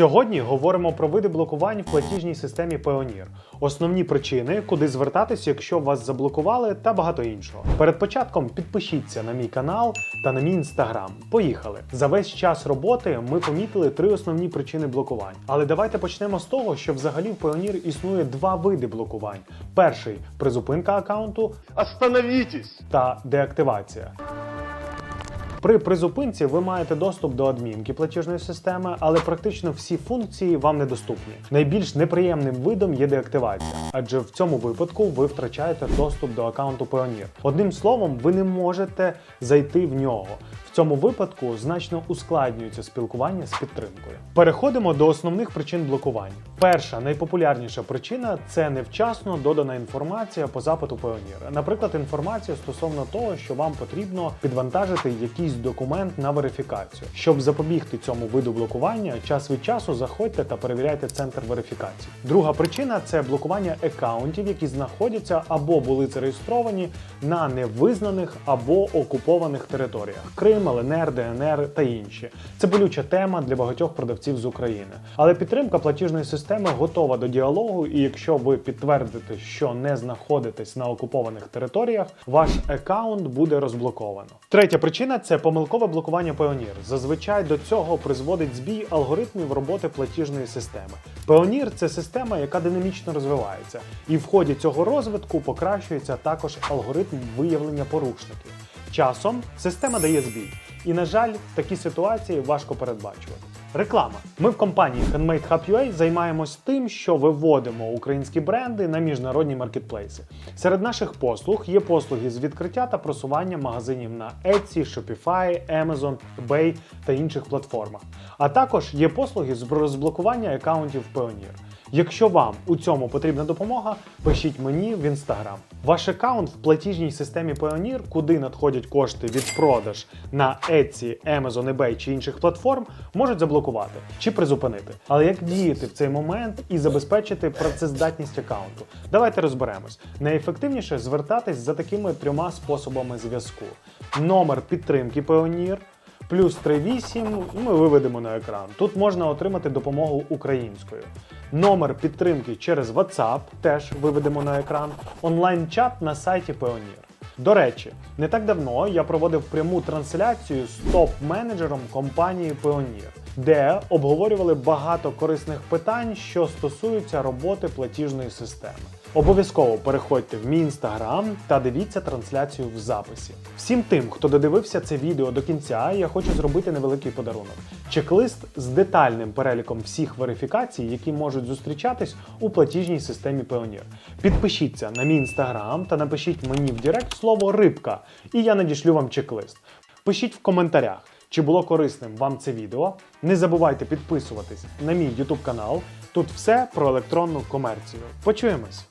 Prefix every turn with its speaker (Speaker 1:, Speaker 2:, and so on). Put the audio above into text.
Speaker 1: Сьогодні говоримо про види блокувань в платіжній системі Payoneer, основні причини, куди звертатися, якщо вас заблокували, та багато іншого. Перед початком підпишіться на мій канал та на мій інстаграм. Поїхали! За весь час роботи ми помітили три основні причини блокувань. Але давайте почнемо з того, що взагалі в Payoneer існує два види блокувань: перший призупинка аккаунту
Speaker 2: Остановитесь!
Speaker 1: та деактивація. При призупинці ви маєте доступ до адмінки платіжної системи, але практично всі функції вам недоступні. Найбільш неприємним видом є деактивація, адже в цьому випадку ви втрачаєте доступ до аккаунту Payoneer. Одним словом, ви не можете зайти в нього. Цьому випадку значно ускладнюється спілкування з підтримкою. Переходимо до основних причин блокувань. Перша найпопулярніша причина це невчасно додана інформація по запиту Payoneer. Наприклад, інформація стосовно того, що вам потрібно підвантажити якийсь документ на верифікацію. Щоб запобігти цьому виду блокування, час від часу заходьте та перевіряйте центр верифікації. Друга причина це блокування аккаунтів, які знаходяться або були зареєстровані на невизнаних або окупованих територіях. Крим, ЛНР, ДНР та інші. Це болюча тема для багатьох продавців з України. Але підтримка платіжної системи готова до діалогу, і якщо ви підтвердите, що не знаходитесь на окупованих територіях, ваш аккаунт буде розблоковано. Третя причина це помилкове блокування Payoneer. Зазвичай до цього призводить збій алгоритмів роботи платіжної системи. Payoneer – це система, яка динамічно розвивається, і в ході цього розвитку покращується також алгоритм виявлення порушників. Часом система дає збій, і, на жаль, такі ситуації важко передбачувати. Реклама. Ми в компанії Handmade Hub UA займаємось тим, що виводимо українські бренди на міжнародні маркетплейси. Серед наших послуг є послуги з відкриття та просування магазинів на Etsy, Shopify, Amazon, eBay та інших платформах. А також є послуги з розблокування аккаунтів Payoneer. Якщо вам у цьому потрібна допомога, пишіть мені в інстаграм. Ваш аккаунт в платіжній системі Payoneer, куди надходять кошти від продаж на Etsy, Amazon, eBay чи інших платформ, можуть заблокувати чи призупинити. Але як діяти в цей момент і забезпечити працездатність аккаунту? Давайте розберемось. Найефективніше звертатись за такими трьома способами зв'язку: номер підтримки Payoneer, плюс 38 ми виведемо на екран. Тут можна отримати допомогу українською. Номер підтримки через WhatsApp теж виведемо на екран. Онлайн-чат на сайті Payoneer. До речі, не так давно я проводив пряму трансляцію з топ-менеджером компанії Payoneer, де обговорювали багато корисних питань, що стосуються роботи платіжної системи. Обов'язково переходьте в мій інстаграм та дивіться трансляцію в записі. Всім тим, хто додивився це відео до кінця, я хочу зробити невеликий подарунок. Чек-лист з детальним переліком всіх верифікацій, які можуть зустрічатись у платіжній системі Payoneer. Підпишіться на мій інстаграм та напишіть мені в Директ слово рибка, і я надішлю вам чек-лист. Пишіть в коментарях, чи було корисним вам це відео. Не забувайте підписуватись на мій YouTube канал. Тут все про електронну комерцію. Почуємось!